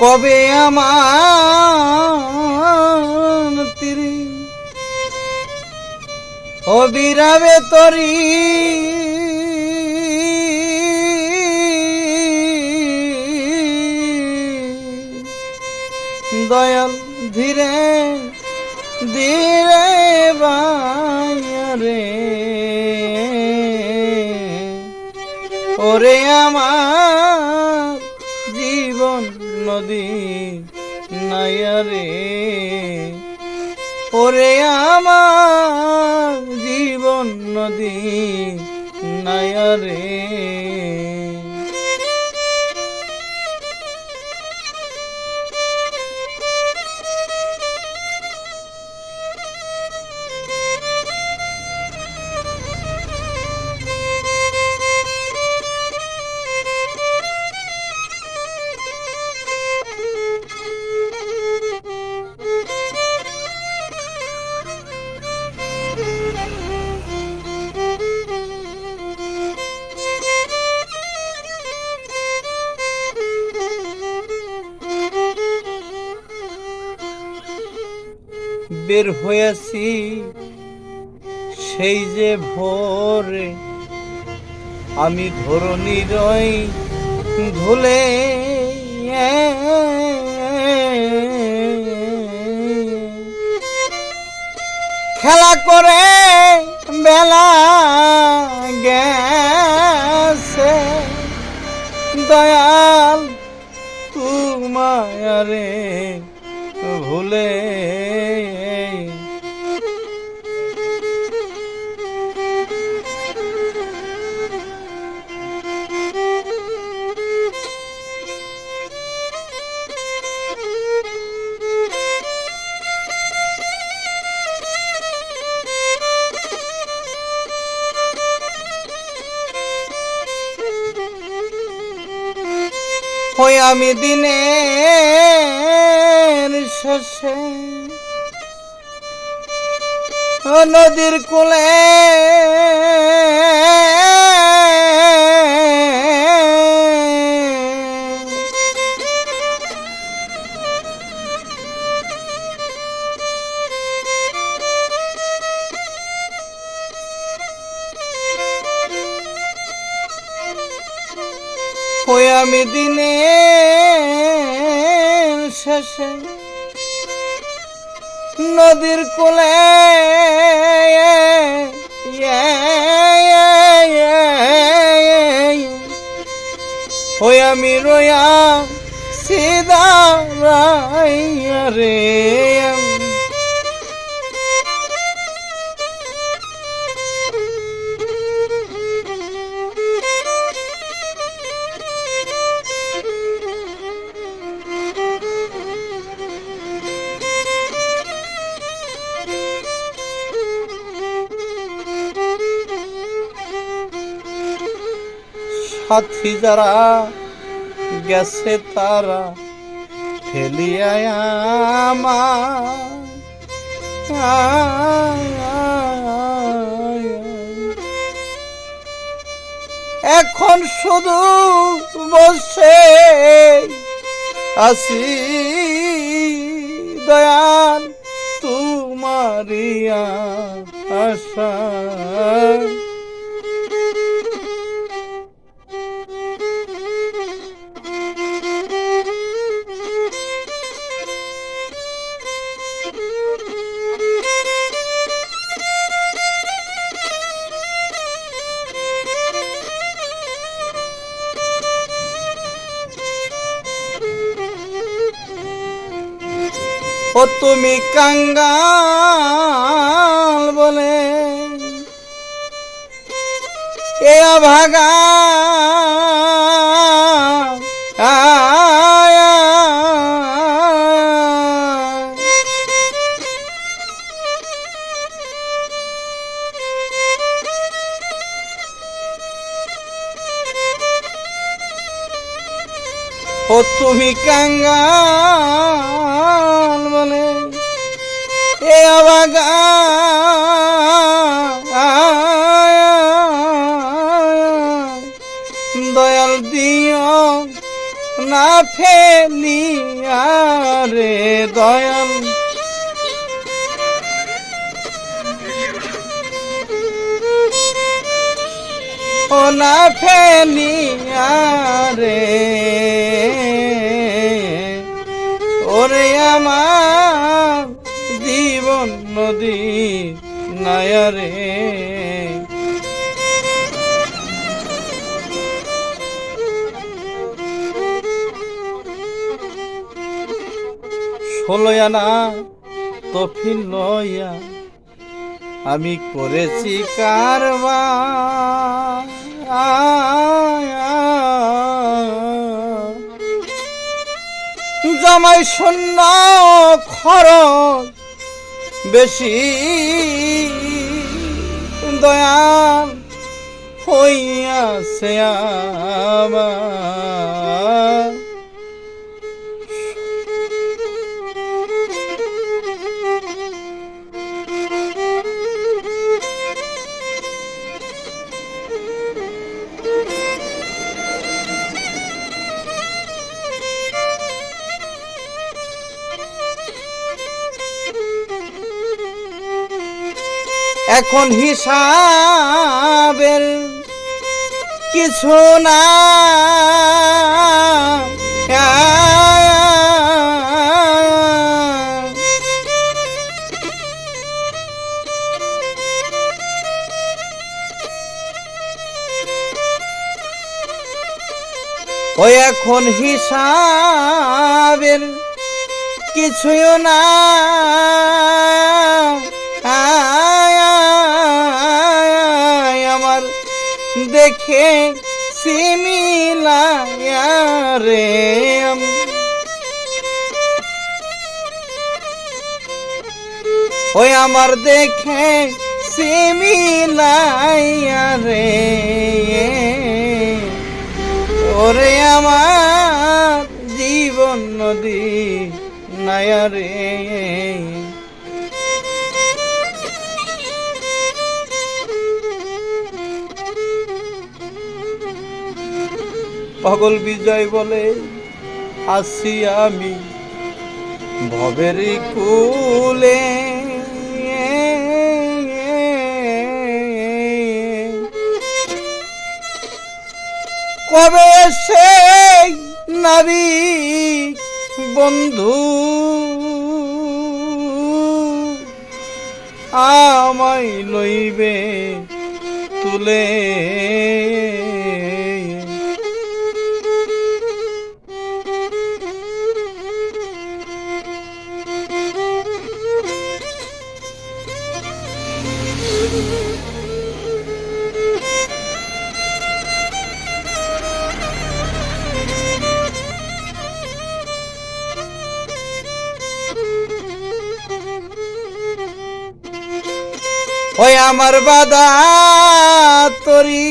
কবে আমার তিরি? অবিরাবে তরি। দয়াল ধীরে ধীরে বায়ারে ওরে আমার নদী নায়ারে ওরে আমার জীবন নদী নায়ারে বের হয়েছি, সেই যে ভোরে আমি ধরণীরই ধুলে। খেলা করে বেলা গেছে, দয়াল তুমায়ারে ভুলে। হই আমি দিনের শেষে নদীর কোলে আমি দিনের শেষে নদীর কোলে হই আমি রয়া সিদা রে। সাথী যারা গেছে তারা ফেলিয়া এখন শুধু বসে আসি দয়াল তুমারিয়া আশা। ও তুমি কাঙ্গাল বলে। এ ভাগা। ও তুমি কাঙ্গাল বলে। এ অবাগা দয়াল দিও না ফেলিয়া রে দয়াল। ও না ফেলিয়া রে। ওরে আমার জীবন নদী নায়ারে ষোলয়ানা তফিল লইয়া আমি করেছি কারবার। জামাই শূন্য খরচ বেশি। দয়া হইয়াছে আমার। এখন হিসাবের কিছু না। ওই এখন হিসাবের কিছুই না। দেখে সিমিলা রে ওই আমার দেখে সিমিলাইয়া রে। ওরে আমার জীবন নদী নায়া রে। পাগল বিজয় বলে আসি আমি ভবের কুলে। কবে এসে নারী বন্ধু? আমায় লইবে তুলে। ওই আমার বাদা তরি।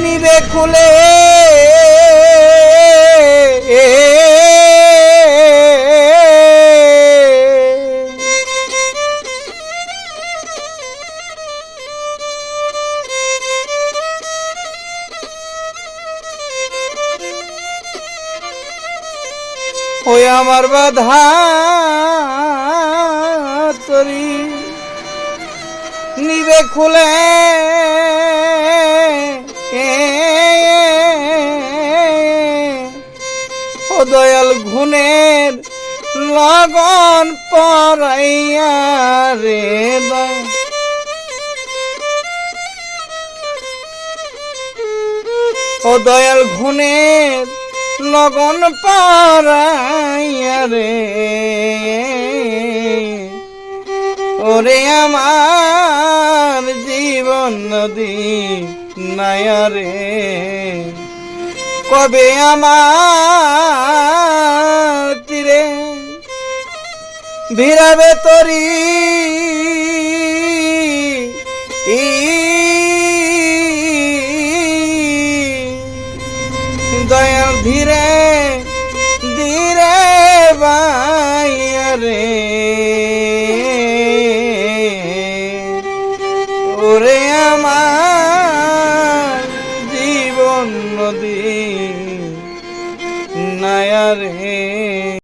নিবে খুলে। ওই আমার বাধা তরি নিবে খুলে। ও দয়াল ঘুনের লগন পরাইয়া রে দয় ও দয়াল ঘুনের লগন পারাইয়া রে। ওরে আমার জীবন নদী নায়া রে কবে আমার তীরে ভিড়াবে তরি দয়াল ধীরে ধীরে বাইরে ওরে